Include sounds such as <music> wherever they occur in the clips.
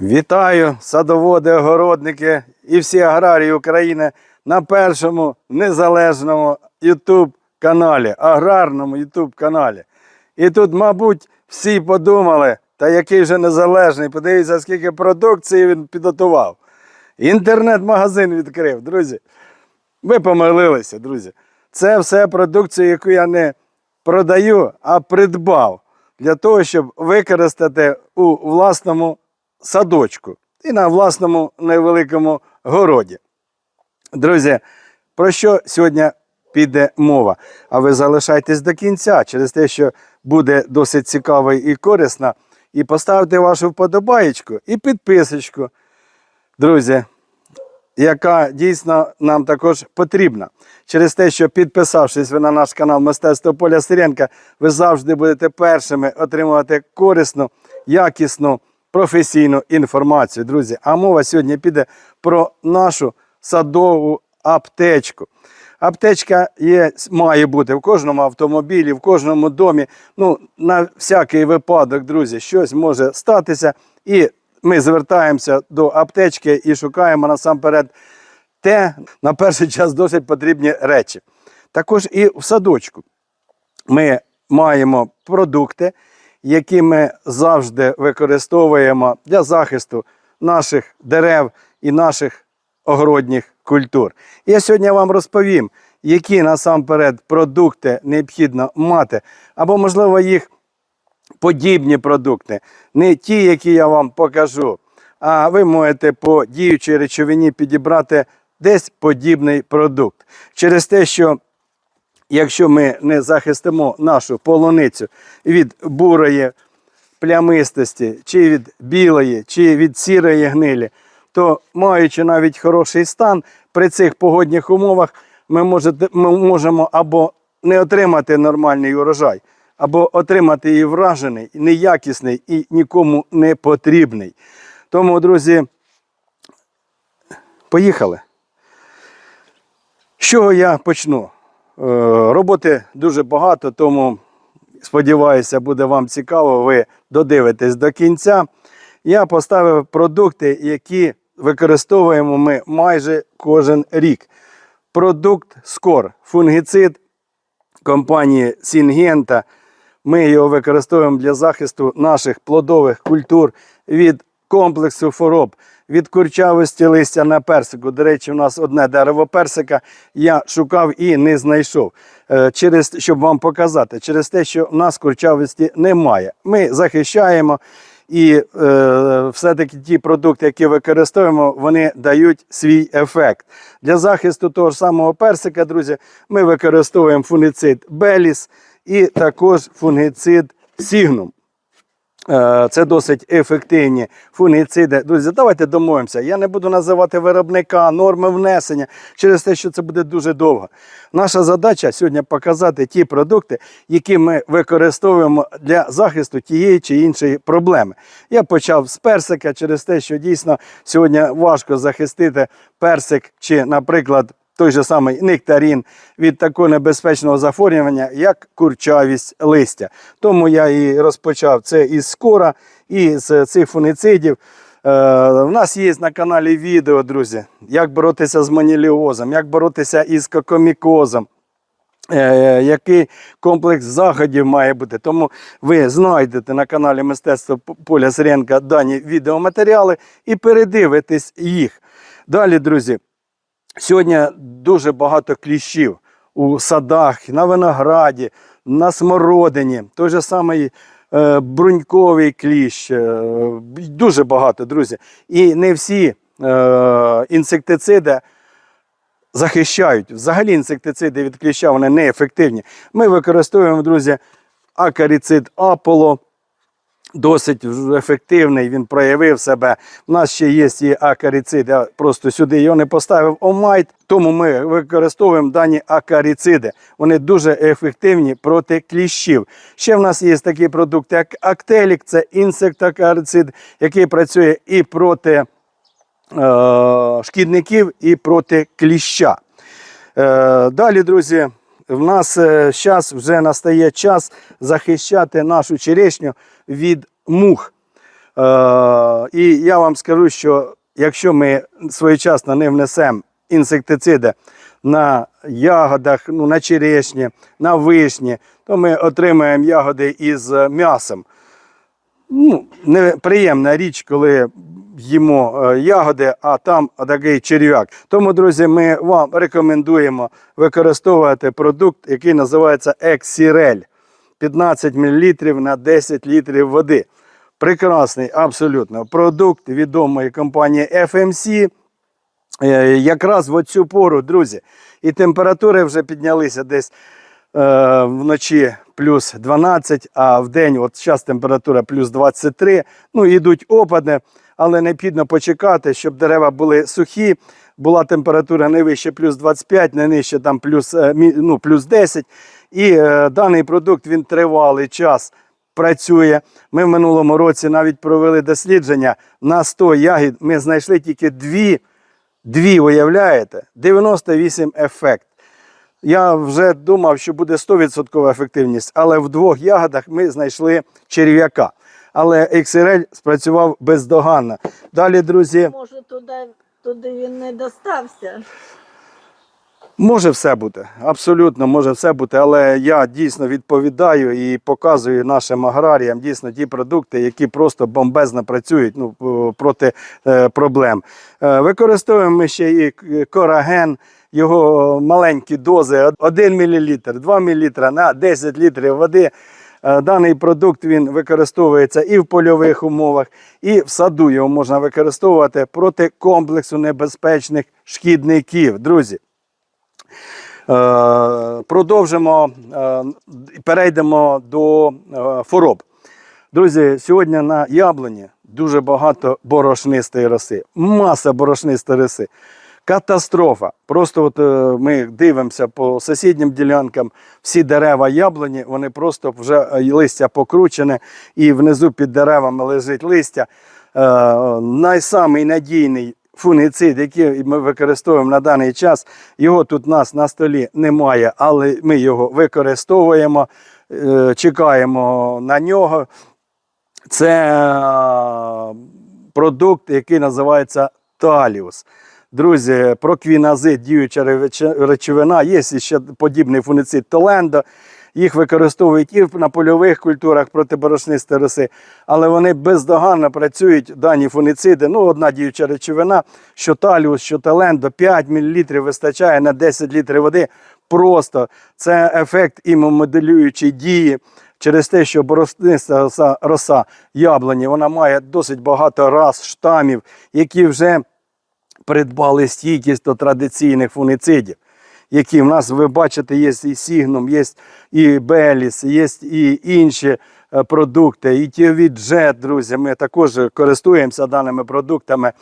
Вітаю садоводи, огородники і всі аграрії України на першому незалежному YouTube каналі, аграрному YouTube каналі. І тут, мабуть, всі подумали, та який же незалежний, подивіться, скільки продукції він підготував. Інтернет-магазин відкрив, друзі. Ви помилилися, друзі. Це все продукція, яку я не продаю, а придбав для того, щоб використати у власному садочку і на власному невеликому городі. Друзі, про що сьогодні піде мова? А ви залишайтесь до кінця через те, що буде досить цікаво і корисно. І поставте вашу вподобаєчку і підписочку. Друзі, яка дійсно нам також потрібна. Через те, що підписавшись ви на наш канал Мистецтво Поля Сиренка, ви завжди будете першими отримувати корисну, якісну, професійну інформацію, друзі. А мова сьогодні піде про нашу садову аптечку. Аптечка є, має бути в кожному автомобілі, в кожному домі. Ну, на всякий випадок, друзі, щось може статися. І ми звертаємося до аптечки і шукаємо насамперед те, на перший час досить потрібні речі. Також і в садочку ми маємо продукти, які ми завжди використовуємо для захисту наших дерев і наших огородніх культур. Я сьогодні вам розповім, які насамперед продукти необхідно мати, або, можливо, їх подібні продукти, не ті, які я вам покажу, а ви можете по діючій речовині підібрати десь подібний продукт. Через те, що якщо ми не захистимо нашу полуницю від бурої плямистості, чи від білої, чи від сірої гнилі, то маючи навіть хороший стан, при цих погодних умовах ми, можете, ми можемо або не отримати нормальний урожай, або отримати її вражений, неякісний і нікому не потрібний. Тому, друзі, поїхали. З чого я почну? Е, Роботи дуже багато, тому сподіваюся, буде вам цікаво, ви додивитесь до кінця. Я поставив продукти, які використовуємо ми майже кожен рік. Продукт Скор, фунгіцид компанії Сінгента. Ми його використовуємо для захисту наших плодових культур від комплексу хвороб, від курчавості листя на персику. До речі, у нас одне дерево персика я шукав і не знайшов. Е, Через, щоб вам показати, через те, що в нас курчавості немає. Ми захищаємо. І е, все-таки ті продукти, які використовуємо, вони дають свій ефект. Для захисту того ж самого персика, друзі, ми використовуємо фунгіцид Беліс і також фунгіцид Сігнум. Е, Це досить ефективні фунгіциди. Друзі, давайте домовимося. Я не буду називати виробника, норми внесення через те, що це буде дуже довго. Наша задача сьогодні показати ті продукти, які ми використовуємо для захисту тієї чи іншої проблеми. Я почав з персика через те, що дійсно сьогодні важко захистити персик чи, наприклад, той же самий нектарін від такого небезпечного захворювання, як курчавість листя. Тому я і розпочав це із скора, і з цих фунгіцидів. Е, У нас є на каналі відео, друзі, як боротися з маніліозом, як боротися із кокомікозом. е, Який комплекс заходів має бути. Тому ви знайдете на каналі Мистецтво Поля Сиренка дані відеоматеріали і передивитесь їх. Далі, друзі, Сьогодні дуже багато кліщів у садах, на винограді, на смородині. Той же самий е, бруньковий кліщ. е, дуже багато, друзі. І не всі е, інсектициди захищають. Взагалі інсектициди від кліща вони неефективні. Ми використовуємо, друзі, акаріцид Аполо. Досить ефективний, він проявив себе. У нас ще є і акаріцид, я просто сюди його не поставив омайт, тому ми використовуємо дані акаріциди. Вони дуже ефективні проти кліщів. Ще в нас є такий продукт, як Актелік, це інсектакарицид, який працює і проти е, шкідників, і проти кліща. Е, далі, друзі, в нас зараз вже настає час захищати нашу черешню від мух. Е, і я вам скажу, що якщо ми своєчасно не внесемо інсектициди на ягодах, ну, на черешні, на вишні, то ми отримаємо ягоди із е, м'ясом. Ну, неприємна річ, коли їмо е, ягоди, а там такий черв'як. Тому, друзі, ми вам рекомендуємо використовувати продукт, який називається Ексірель. 15 мл на 10 літрів води. Прекрасний абсолютно продукт відомої компанії FMC. Е, Якраз в оцю пору, друзі, і температури вже піднялися десь вночі плюс 12, а в день, от зараз температура плюс 23. Ну, йдуть опади, але необхідно почекати, щоб дерева були сухі. Була температура не вище плюс 25, не нижче там плюс, е, ну, плюс 10. І е, даний продукт він тривалий час працює. Ми в минулому році навіть провели дослідження на 100 ягід. Ми знайшли тільки дві, дві уявляєте, 98 ефект. Я вже думав, що буде 100% ефективність, але в двох ягодах ми знайшли черв'яка. Але XRL спрацював бездоганно. Далі, друзі, Може, туди, туди він не достався. може все бути. Абсолютно може все бути. Але я дійсно відповідаю і показую нашим аграріям дійсно ті продукти, які просто бомбезно працюють ну, проти е, проблем. Е, використовуємо ми ще і кораген. Його маленькі дози 1 мл, 2 мл на 10 літрів води. Е, Даний продукт він використовується і в польових умовах, і в саду його можна використовувати проти комплексу небезпечних шкідників. Друзі, Е, продовжимо, е, перейдемо до хвороб. Друзі, сьогодні на яблуні дуже багато борошнистої роси, маса борошнистої роси. Катастрофа. Просто от е, ми дивимося по сусіднім ділянкам, всі дерева яблуні, вони просто вже е, листя покручене, і внизу під деревами лежить листя. Е, найсамий надійний фунгіцид, який ми використовуємо на даний час, його тут у нас на столі немає, але ми його використовуємо, е, чекаємо на нього. Це е, продукт, який називається Таліус. Друзі, проквіназид, діюча речовина, є ще подібний фунгіцид Толендо. Їх використовують і на польових культурах проти борошнистої роси, але вони бездоганно працюють, дані фунгіциди. Ну, одна діюча речовина, що таліус, що талендо, 5 мл вистачає на 10 літрів води. Просто це ефект імомоделюючої дії через те, що борошниста роса, роса яблуні, вона має досить багато рас, штамів, які вже придбали стійкість до традиційних фунгіцидів, які в нас, ви бачите, є і Сігнум, є і Беліс, є і інші е, продукти, і Тіовід Джет, друзі. Ми також користуємося даними продуктами.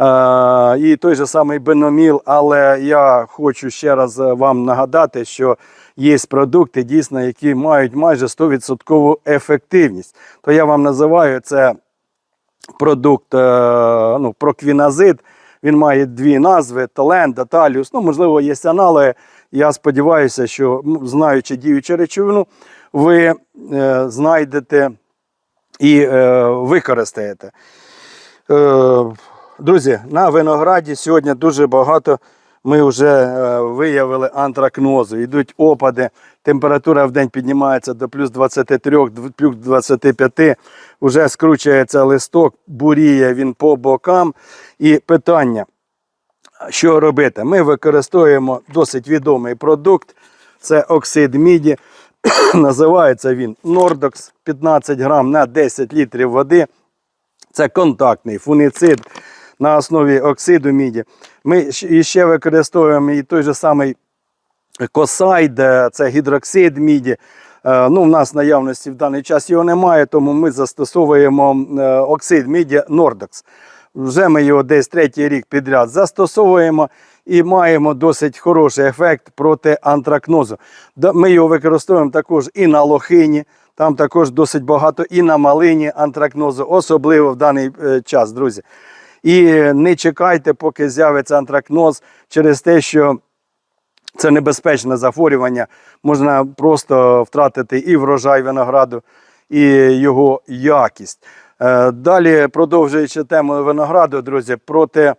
Е, І той же самий Беноміл, але я хочу ще раз е, вам нагадати, що є продукти, дійсно, які мають майже 100% ефективність. То я вам називаю це продукт ну, проквіназид. Він має дві назви: Талент, Таліус. Ну, можливо, є аналоги. Я сподіваюся, що знаючи діючу речовину, ви е, знайдете і е, використаєте. Е, друзі, на винограді сьогодні дуже багато. Ми вже е, виявили антракнозу. Йдуть опади, температура в день піднімається до плюс 23, дв- плюс 25. Вже скручується листок, буріє він по бокам. І питання, що робити? Ми використовуємо досить відомий продукт. Це оксид міді. <coughs> Називається він Nordox 15 грам на 10 літрів води. Це контактний фунгіцид на основі оксиду міді. Ми ще використовуємо і той же самий косайд, це гідроксид міді. Е, Ну, в нас наявності в даний час його немає, тому ми застосовуємо е, оксид міді Nordox. Вже ми його десь третій рік підряд застосовуємо і маємо досить хороший ефект проти антракнозу. Ми його використовуємо також і на лохині, там також досить багато і на малині антракнозу, особливо в даний е, час, друзі. І не чекайте, поки з'явиться антракноз через те, що це небезпечне захворювання. Можна просто втратити і врожай винограду, і його якість. Е, Далі, продовжуючи тему винограду, друзі, проти е,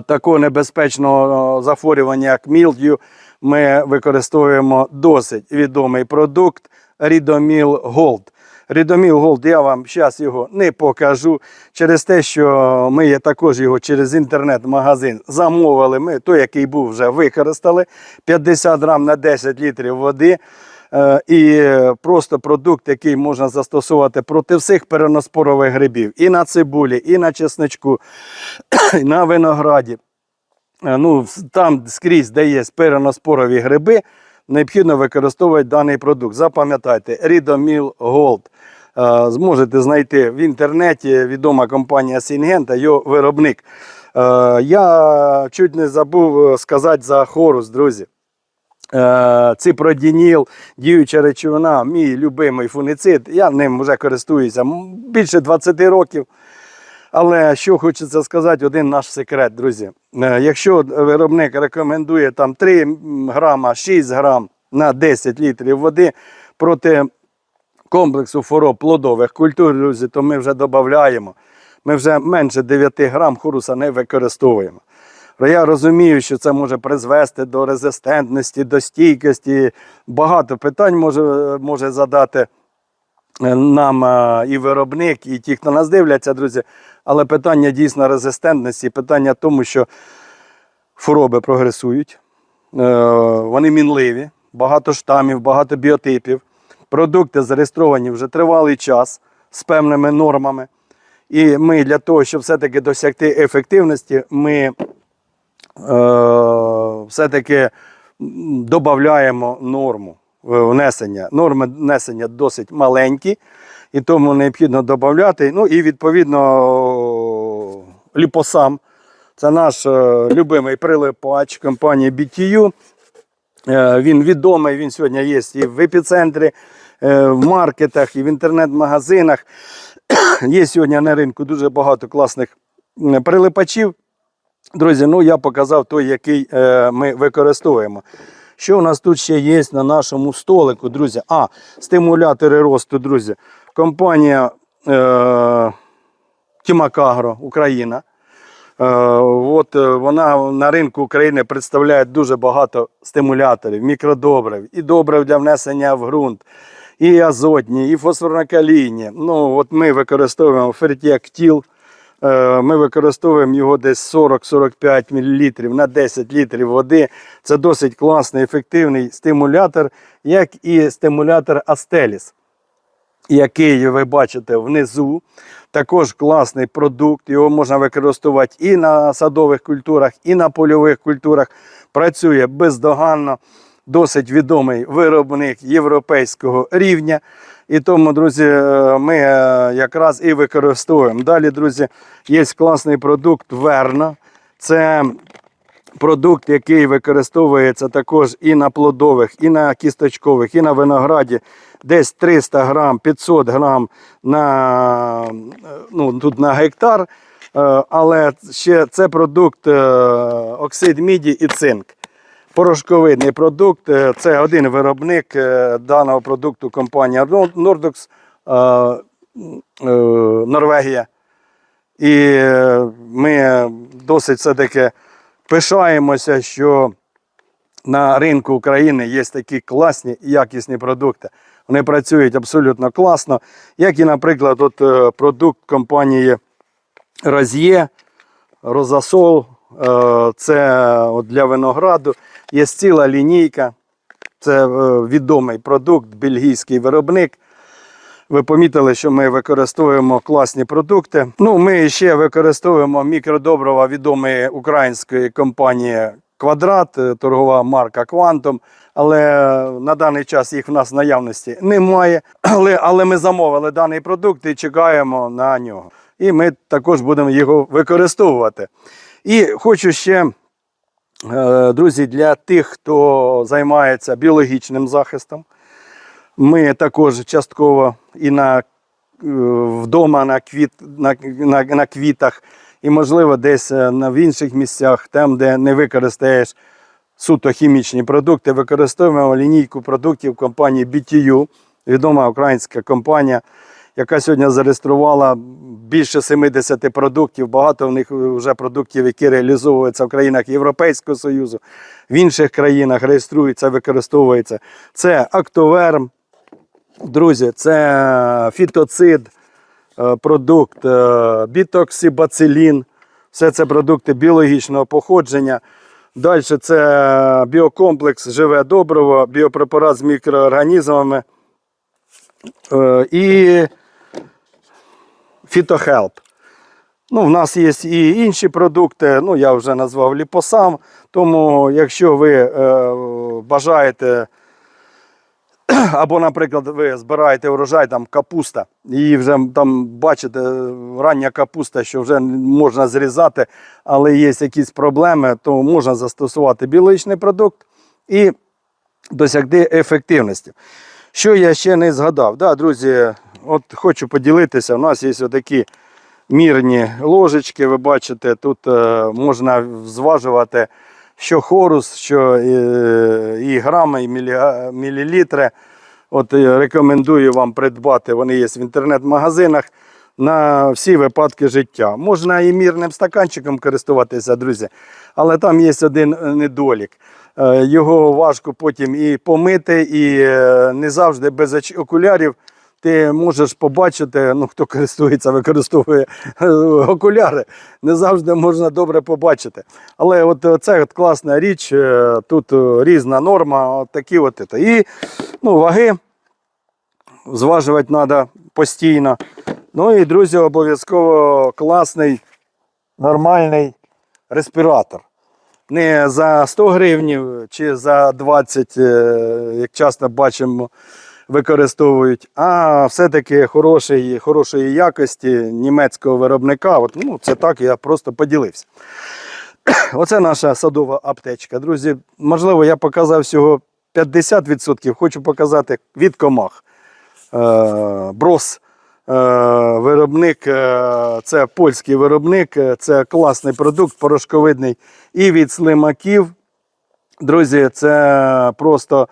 такого небезпечного захворювання, як мілдю, ми використовуємо досить відомий продукт Рідоміл Gold. Рідоміл Gold, я вам зараз його не покажу через те, що ми є також його через інтернет-магазин замовили. Ми той, який був, вже використали 50 грам на 10 літрів води. Е, І просто продукт, який можна застосувати проти всіх переноспорових грибів, і на цибулі, і на чесничку, і на винограді. Е, Ну, там скрізь, де є переноспорові гриби, необхідно використовувати даний продукт. Запам'ятайте, Рідоміл Gold. Е, Зможете знайти в інтернеті відома компанія Сінгента, його виробник. Е, Я чуть не забув е, сказати за хорус, друзі. Ципродініл, діюча речовина, мій любимий фуницид. Я ним вже користуюся більше 20 років. Але що хочеться сказати, один наш секрет, друзі. Е, Якщо виробник рекомендує там 3 грама, 6 грам на 10 літрів води проти комплексу хвороб плодових культур, друзі, то ми вже додаємо. Ми вже менше 9 грам хуруса не використовуємо. Я розумію, що це може призвести до резистентності, до стійкості. Багато питань може, може задати е, нам е, і виробник, і ті, хто нас дивляться, друзі. Але питання дійсно резистентності, питання тому, що хвороби прогресують, е, вони мінливі, багато штамів, багато біотипів. Продукти зареєстровані вже тривалий час з певними нормами. І ми для того, щоб все-таки досягти ефективності, ми е, все-таки додаємо норму внесення. Норми внесення досить маленькі, і тому необхідно додати. Ну і відповідно ліпосам. Це наш е, любимий прилипач компанії BTU. Е, Він відомий, він сьогодні є і в епіцентрі, е, в маркетах, і в інтернет-магазинах. <coughs> Є сьогодні на ринку дуже багато класних прилипачів. Друзі, ну я показав той, який е, ми використовуємо. Що у нас тут ще є на нашому столику, друзі? А, стимулятори росту, друзі. Компанія е, Тімакагро Україна. Е, От е, вона на ринку України представляє дуже багато стимуляторів, мікродобрив, і добрив для внесення в ґрунт, і азотні, і фосфорно-калійні. Ну, от ми використовуємо фертіактіл. Е, Ми використовуємо його десь 40-45 мл на 10 літрів води. Це досить класний, ефективний стимулятор, як і стимулятор Астеліс який ви бачите внизу. Також класний продукт, його можна використовувати і на садових культурах, і на польових культурах. Працює бездоганно, досить відомий виробник європейського рівня. І тому, друзі, е, ми е, якраз і використовуємо. Далі, друзі, є класний продукт Верна. Це продукт, який використовується також і на плодових, і на кісточкових, і на винограді. Десь 300 грам, 500 грам на, е, ну, тут на гектар. Але ще це продукт оксид міді і цинк. Порошковидний продукт. Е, Це один виробник е, даного продукту компанія Nordox е, Норвегія. І ми досить все-таки пишаємося, що на ринку України є такі класні і якісні продукти. Вони працюють абсолютно класно. Як і, наприклад, от, продукт компанії Роз'є, Розасол. Це от для винограду. Є ціла лінійка. Це е, відомий продукт, бельгійський виробник. Ви помітили, що ми використовуємо класні продукти. Ну, ми ще використовуємо мікродобрива відомої української компанії Квадрат, е, торгова марка Квантум. Але на даний час їх в нас наявності немає. <clears throat> Але, але ми замовили даний продукт і чекаємо на нього. І ми також будемо його використовувати. І хочу ще, е, друзі, для тих, хто займається біологічним захистом. Ми також частково і на, е, вдома на, квіт, на, на, на квітах, і, можливо, десь е, в інших місцях, там, де не використаєш суто хімічні продукти, використовуємо лінійку продуктів компанії BTU, відома українська компанія, яка сьогодні зареєструвала більше 70 продуктів. Багато в них вже продуктів, які реалізовуються в країнах Європейського Союзу, в інших країнах реєструються, використовуються. Це Актоверм, друзі, це фітоцид, е, продукт, е, бітоксибацилін. Все це продукти біологічного походження. Далі це біокомплекс живе добриво, біопрепарат з мікроорганізмами е, і фітохелп. Ну, в нас є і інші продукти, ну я вже назвав ліпосам. Тому, якщо ви е, бажаєте, <clears throat> або, наприклад, ви збираєте урожай, там капуста, і вже там бачите рання капуста, що вже можна зрізати, але є якісь проблеми, то можна застосувати біологічний продукт і досягти ефективності. Що я ще не згадав, да, друзі, от хочу поділитися. У нас є отакі мірні ложечки. Ви бачите, тут е, можна зважувати що хорус, що е, і грами, і мілілітри. От е, рекомендую вам придбати. Вони є в інтернет-магазинах на всі випадки життя. Можна і мірним стаканчиком користуватися, друзі, але там є один недолік. Його важко потім і помити, і не завжди без окулярів ти можеш побачити, ну хто користується, використовує е, окуляри, не завжди можна добре побачити. Але от е, це от класна річ, е, тут різна норма, от такі от. це. І ну, ваги зважувати треба постійно. Ну і, друзі, обов'язково класний, нормальний респіратор. Не за 100 гривнів чи за 20, е, як часто бачимо, використовують, а все-таки хороший, хорошої якості німецького виробника. От, ну, це так, я просто поділився. <clears throat> Оце наша садова аптечка. Друзі, можливо, я показав всього 50%, хочу показати від комах. Е, Брос. е, Виробник, е, це польський виробник, це класний продукт, порошковидний і від слимаків. Друзі, це просто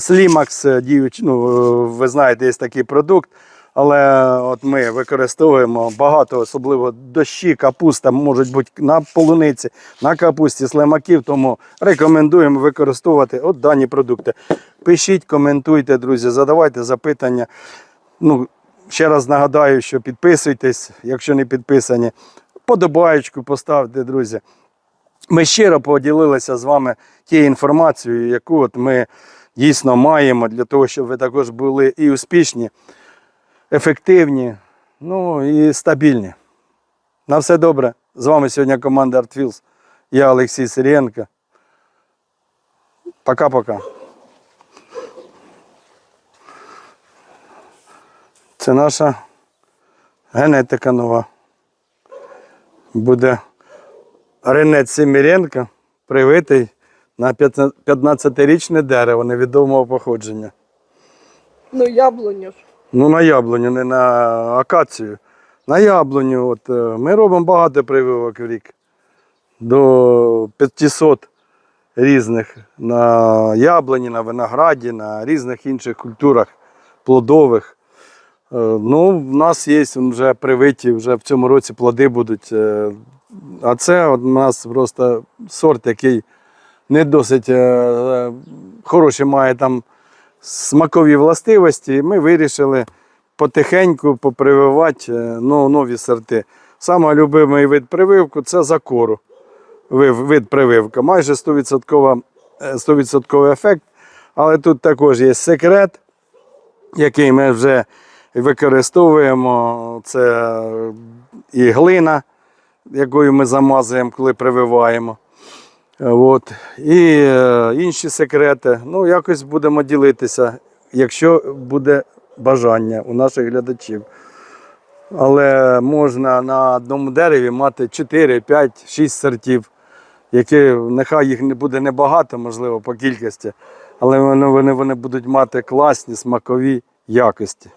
Слімакс діючий. Ну, е, ви знаєте, є такий продукт. Але от ми використовуємо багато, особливо дощі, капуста можуть бути на полуниці, на капусті, слимаків, тому рекомендуємо використовувати от дані продукти. Пишіть, коментуйте, друзі, задавайте запитання. Ну, ще раз нагадаю, що підписуйтесь, якщо не підписані. Подобаєчку поставте, друзі. Ми щиро поділилися з вами тією інформацією, яку от ми дійсно маємо для того, щоб ви також були і успішні, ефективні, ну і стабільні. На все добре. З вами сьогодні команда ArtFills. Я Олексій Сирієнко. Пока-пока. Це наша генетика нова. Буде Ренець Семіренко привитий на 15-річне дерево невідомого походження. Ну, яблуня ж. Ну, на яблуню, не на акацію. На яблуню. От, е, ми робимо багато прививок в рік. До 500 різних на яблуні, на винограді, на різних інших культурах плодових. Е, Ну, в нас є вже привиті, вже в цьому році плоди будуть. е, А це у нас просто сорт, який не досить е, е, хороші має там смакові властивості. Ми вирішили потихеньку попрививати е, ну, нові сорти. Саме любимий вид прививку це закору. Ви- Вид прививка. Майже 100%, е, 100% ефект. Але тут також є секрет, який ми вже використовуємо. Це і глина, якою ми замазуємо, коли прививаємо. От. І е, інші секрети. Ну, якось будемо ділитися, якщо буде бажання у наших глядачів. Але можна на одному дереві мати 4, 5, 6 сортів, які нехай їх не буде небагато, можливо, по кількості, але вони, вони, вони будуть мати класні смакові якості.